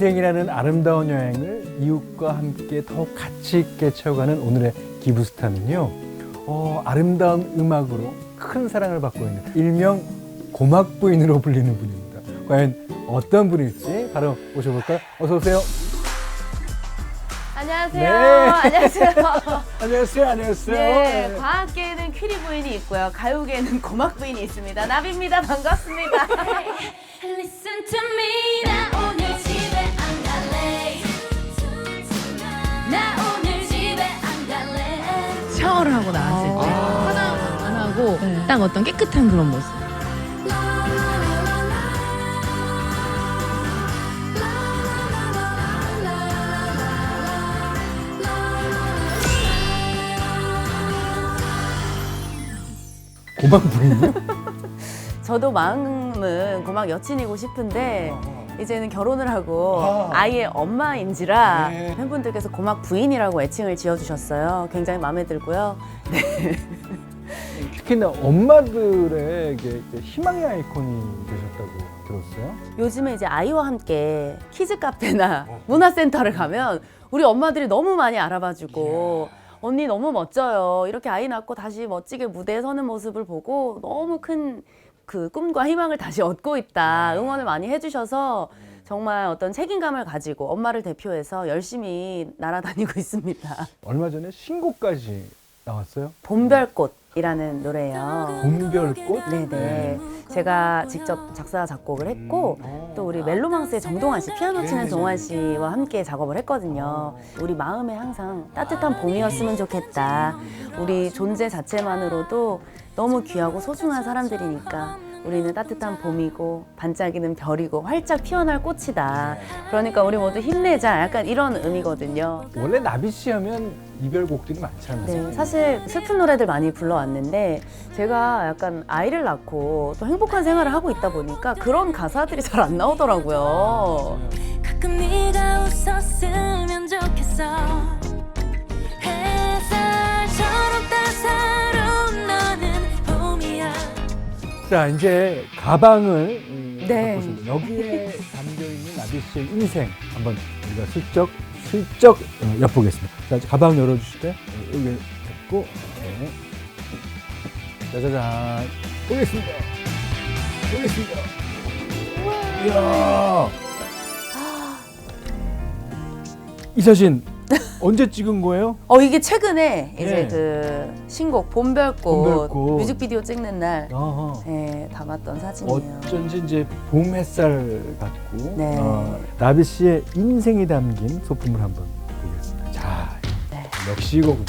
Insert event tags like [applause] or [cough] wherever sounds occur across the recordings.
여행이라는 아름다운 여행을 이웃과 함께 더욱 가치 있게 채워가는 오늘의 기부스타는요. 어, 아름다운 음악으로 큰 사랑을 받고 있는 일명 고막 부인으로 불리는 분입니다. 과연 어떤 분일지 바로 모셔볼까요? 어서 오세요. 안녕하세요. 네. 안녕하세요. [laughs] 안녕하세요. 안녕하세요. 네, 과학계에는 퀴리 부인이 있고요. 가요계에는 고막 부인이 있습니다. 나비입니다. 반갑습니다. 샤워를 하고 나왔을 때 화장 안 하고 딱 어떤 깨끗한 그런 모습. 고막 부인이요? [laughs] 저도 마음은 고막 여친이고 싶은데 이제는 결혼을 하고 아. 아이의 엄마인지라 네. 팬분들께서 고막 부인이라고 애칭을 지어주셨어요. 굉장히 마음에 들고요. 특히나 엄마들에게 이제 희망의 아이콘이 되셨다고 들었어요. 요즘에 이제 아이와 함께 키즈 카페나 문화센터를 가면 우리 엄마들이 너무 많이 알아봐주고 언니 너무 멋져요. 이렇게 아이 낳고 다시 멋지게 무대에 서는 모습을 보고 너무 큰 그 꿈과 희망을 다시 얻고 있다. 응원을 많이 해주셔서 정말 어떤 책임감을 가지고 엄마를 대표해서 열심히 날아다니고 [laughs] 있습니다. 얼마 전에 신곡까지 나왔어요. 봄별꽃 이라는 노래예요. 봄별꽃? 네네. 제가 직접 작사 작곡을 했고 또 우리 멜로망스의 정동환 씨 피아노 치는 동환 씨와 함께 작업을 했거든요. 우리 마음에 항상 따뜻한 봄이었으면 좋겠다. 우리 존재 자체만으로도 너무 귀하고 소중한 사람들이니까 우리는 따뜻한 봄이고 반짝이는 별이고 활짝 피어날 꽃이다. 그러니까 우리 모두 힘내자. 약간 이런 의미거든요. 원래 나비 씨 하면 이별곡들이 많잖아요. 네, 사실 슬픈 노래들 많이 불러왔는데 제가 약간 아이를 낳고 또 행복한 생활을 하고 있다 보니까 그런 가사들이 잘 안 나오더라고요. 가끔 네가 웃었으면 좋겠어 자, 이제 가방을 음, 네. 갖고 있습니다. 여기에 담겨 있는 나비 씨의 인생 한번 우리가 슬쩍 슬쩍 어, 엿보겠습니다. 자, 이제 가방 열어주실 때 어, 여기 잡고 네. 짜자잔 보겠습니다. 보겠습니다. 이야. 이 사진 언제 찍은 거예요? 어 이게 최근에 이제 네. 그 신곡 봄별꽃, 봄별꽃. 뮤직비디오 찍는 날 어허. 네, 담았던 사진이에요. 어쩐지 이제 봄 햇살 같고 네. 어, 나비 씨의 인생이 담긴 소품을 한번 보겠습니다. 자, 네. 역시 이거군요.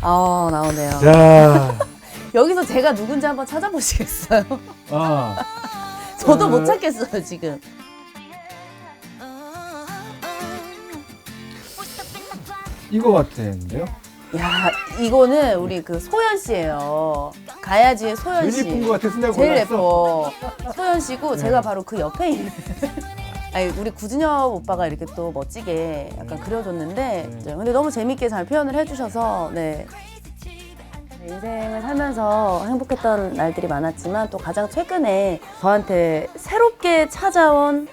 아 나오네요. 자, [laughs] 여기서 제가 누군지 한번 찾아보시겠어요? 아, [laughs] 저도 어. 못 찾겠어요 지금. 이거 같은데요? 야 이거는 우리 그 소연 씨예요. 가야지의 소연 제일 씨. 예쁜 것 같아서 내가 제일 골랐어. 예뻐. 소연 씨고 네. 제가 바로 그 옆에 있는. [laughs] 아니 우리 구준엽 오빠가 이렇게 또 멋지게 약간 그려줬는데 네. 네, 근데 너무 재밌게 잘 표현을 해주셔서 네 인생을 살면서 행복했던 날들이 많았지만 또 가장 최근에 저한테 새롭게 찾아온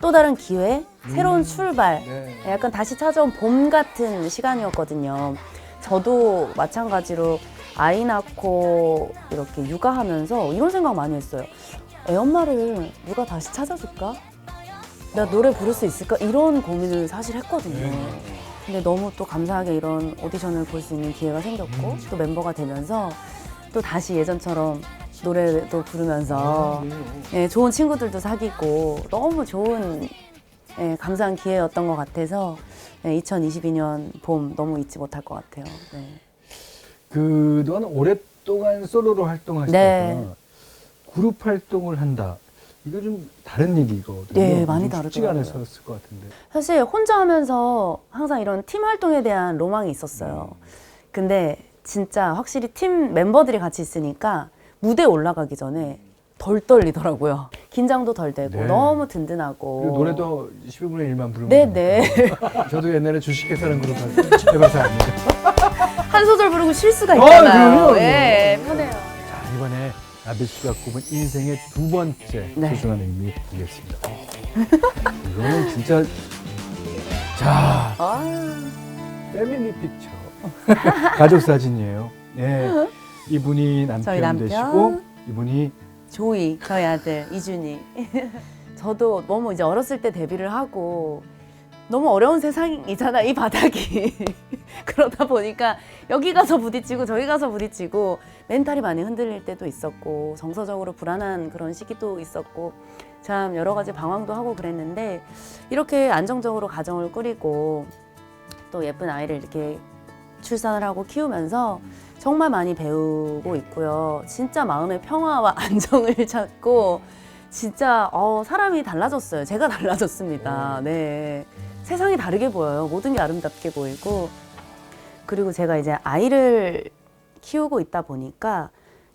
또 다른 기회, 새로운 출발, 네. 약간 다시 찾아온 봄 같은 시간이었거든요. 저도 마찬가지로 아이 낳고 이렇게 육아하면서 이런 생각 많이 했어요. 애 엄마를 누가 다시 찾아줄까? 내가 노래 부를 수 있을까? 이런 고민을 사실 했거든요. 근데 너무 또 감사하게 이런 오디션을 볼 수 있는 기회가 생겼고 또 멤버가 되면서 또 다시 예전처럼 노래도 부르면서 예, 좋은 친구들도 사귀고 너무 좋은 예, 감사한 기회였던 것 같아서 예, 2022년 봄 너무 잊지 못할 것 같아요. 네. 그동안 오랫동안 솔로로 활동하시다가 네. 그룹 활동을 한다. 이거 좀 다른 얘기거든요. 네, 많이 좀 쉽지가 다르더라고요. 않았을 것 같은데. 사실 혼자 하면서 항상 이런 팀 활동에 대한 로망이 있었어요. 근데 진짜 확실히 팀 멤버들이 같이 있으니까 무대 올라가기 전에 덜 떨리더라고요. 긴장도 덜 되고 네. 너무 든든하고 노래도 12분의 1만 부르면 네, 네. [laughs] 저도 옛날에 주식회사라는 그룹 할- 해봐서 압니다. 한 소절 부르고 쉴 수가 어, 있잖아요. 그럼요. 예, 편해요. 자, 이번에 나비 씨가 꼽은 인생의 두 번째 네. 소중한 의미 드리겠습니다. 이거는 진짜 자, 아, 패밀리 픽처. [laughs] 가족 사진이에요. 네. 이분이 남편 남편. 되시고 이분이 조이 저희 아들 이준이. [laughs] 저도 너무 이제 어렸을 때 데뷔를 하고 너무 어려운 세상이잖아 이 바닥이. [laughs] 그러다 보니까 여기 가서 부딪히고 저기 가서 부딪히고 멘탈이 많이 흔들릴 때도 있었고 정서적으로 불안한 그런 시기도 있었고 참 여러 가지 방황도 하고 그랬는데 이렇게 안정적으로 가정을 꾸리고 또 예쁜 아이를 이렇게 출산을 하고 키우면서 정말 많이 배우고 있고요. 진짜 마음의 평화와 [laughs] 안정을 찾고 진짜 어, 사람이 달라졌어요. 제가 달라졌습니다. 네. 세상이 다르게 보여요. 모든 게 아름답게 보이고 그리고 제가 이제 아이를 키우고 있다 보니까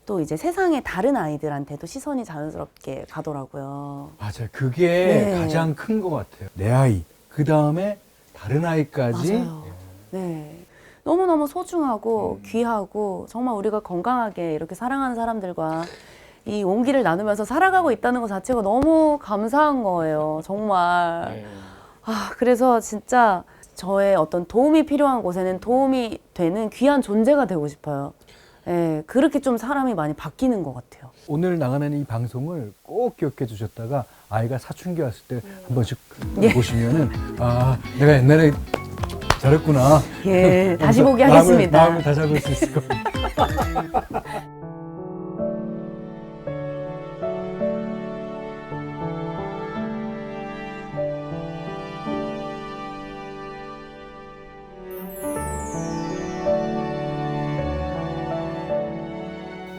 또 이제 세상의 다른 아이들한테도 시선이 자연스럽게 가더라고요. 맞아요. 그게 네. 가장 큰 것 같아요. 내 아이, 그 다음에 다른 아이까지. 맞아요. 네. 너무너무 소중하고 귀하고 정말 우리가 건강하게 이렇게 사랑하는 사람들과 이 온기를 나누면서 살아가고 있다는 것 자체가 너무 감사한 거예요. 정말. 아, 그래서 진짜 저의 어떤 도움이 필요한 곳에는 도움이 되는 귀한 존재가 되고 싶어요. 예, 그렇게 좀 사람이 많이 바뀌는 것 같아요. 오늘 나가는 이 방송을 꼭 기억해 주셨다가 아이가 사춘기 왔을 때 한 번씩 예. 보시면은 아 내가 옛날에 잘했구나. 예, 다시 보기 하겠습니다. 마음을 다잡을 수 있을 겁니다.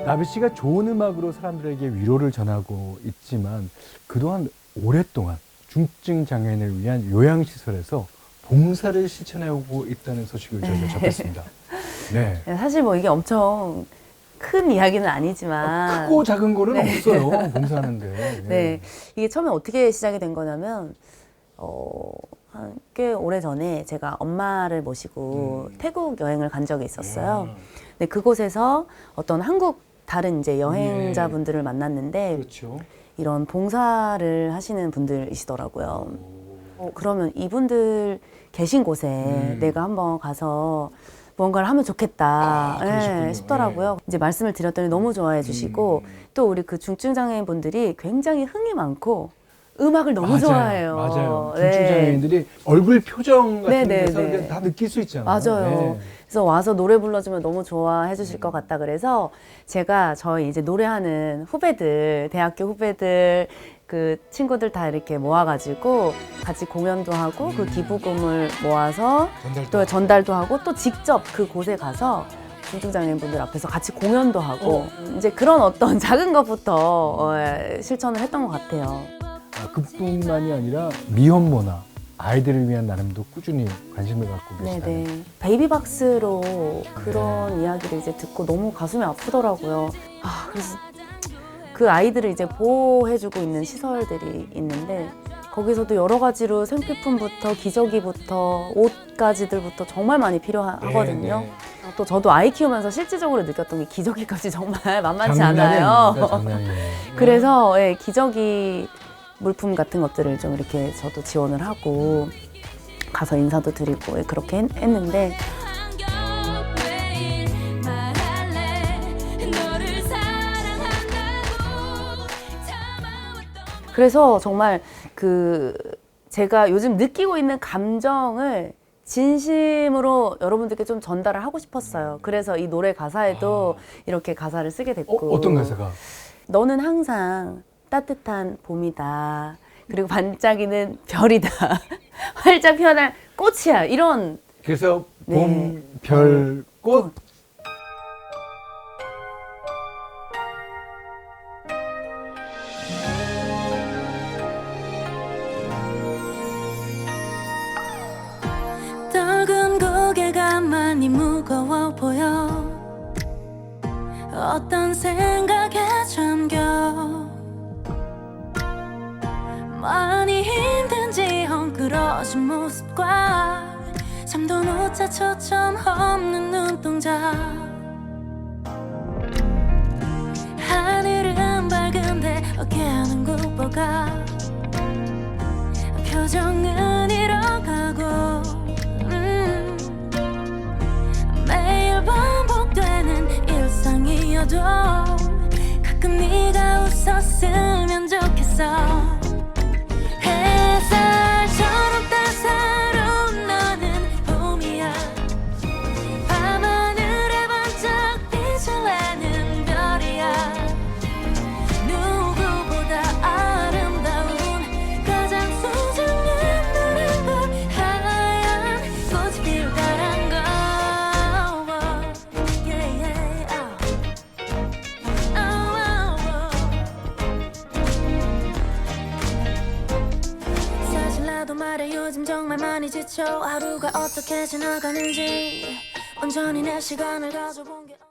나비 씨가 좋은 음악으로 사람들에게 위로를 전하고 있지만 그동안 오랫동안 중증 장애인을 위한 요양시설에서 봉사를 실천해오고 있다는 소식을 저희가 접했습니다. [laughs] 네. 사실 뭐 이게 엄청 큰 이야기는 아니지만 크고 작은 거는 네. 없어요. [laughs] 봉사하는데. 네. 이게 처음에 어떻게 시작이 된 거냐면, 어, 한 꽤 오래 전에 제가 엄마를 모시고 음. 태국 여행을 간 적이 있었어요. 근데 그곳에서 어떤 한국 다른 이제 여행자분들을 만났는데, 그렇죠. 이런 봉사를 하시는 분들이시더라고요. 어, 그러면 이분들 계신 곳에 음. 내가 한번 가서 뭔가를 하면 좋겠다 아, 예. 싶더라고요. 이제 말씀을 드렸더니 너무 좋아해 주시고 음. 또 우리 그 중증 장애인 분들이 굉장히 흥이 많고 음악을 너무 맞아요. 좋아해요. 맞아요. 네. 중증 장애인들이 얼굴 표정 같은 네, 네, 데서 네. 그냥 다 느낄 수 있잖아요. 맞아요. 네. 그래서 와서 노래 불러주면 너무 좋아해 주실 것 같다 그래서 제가 저희 이제 노래하는 후배들, 대학교 후배들, 그 친구들 다 이렇게 모아가지고 같이 공연도 하고 그 기부금을 모아서 또 전달도 하고 또 직접 그 곳에 가서 중증장애인분들 앞에서 같이 공연도 하고 이제 그런 어떤 [laughs] 작은 것부터 어, 실천을 했던 것 같아요. 아, 그뿐만이 아니라 미혼모나 아이들을 위한 나름도 꾸준히 관심을 갖고 계시다는 네네. 베이비박스로 그런 이야기를 이제 듣고 너무 가슴이 아프더라고요. 아, 그래서 그 아이들을 이제 보호해주고 있는 시설들이 있는데 거기서도 여러 가지로 생필품부터 기저귀부터 옷까지들부터 정말 많이 필요하거든요. 네, 네. 또 저도 아이 키우면서 실질적으로 느꼈던 게 기저귀값이 [laughs] 정말 만만치 않아요. 아니에요. 그래서 예, 기저귀 물품 같은 것들을 좀 이렇게 저도 지원을 하고 가서 인사도 드리고 예, 그렇게 했, 했는데 그래서 정말 그 제가 요즘 느끼고 있는 감정을 진심으로 여러분들께 좀 전달을 하고 싶었어요. 그래서 이 노래 가사에도 이렇게 가사를 쓰게 어, 됐고 어 떤 가사가? 너는 항상 따뜻한 봄이다. 그리고 반짝이는 별이다. [laughs] 활짝 피어날 꽃이야. 이런 그래서 네. 봄, 별, 꽃. 어떤 생각에 잠겨? 많이 힘든지 헝클어진 모습과 잠도 못 자 초점 없는 눈동자. 하늘은 밝은데 어깨는 굽어가 표정은 잃어가고 힘들어도 가끔 네가 웃었으면 좋겠어 하루가 어떻게 지나가는지 온전히 내 시간을 가져본 게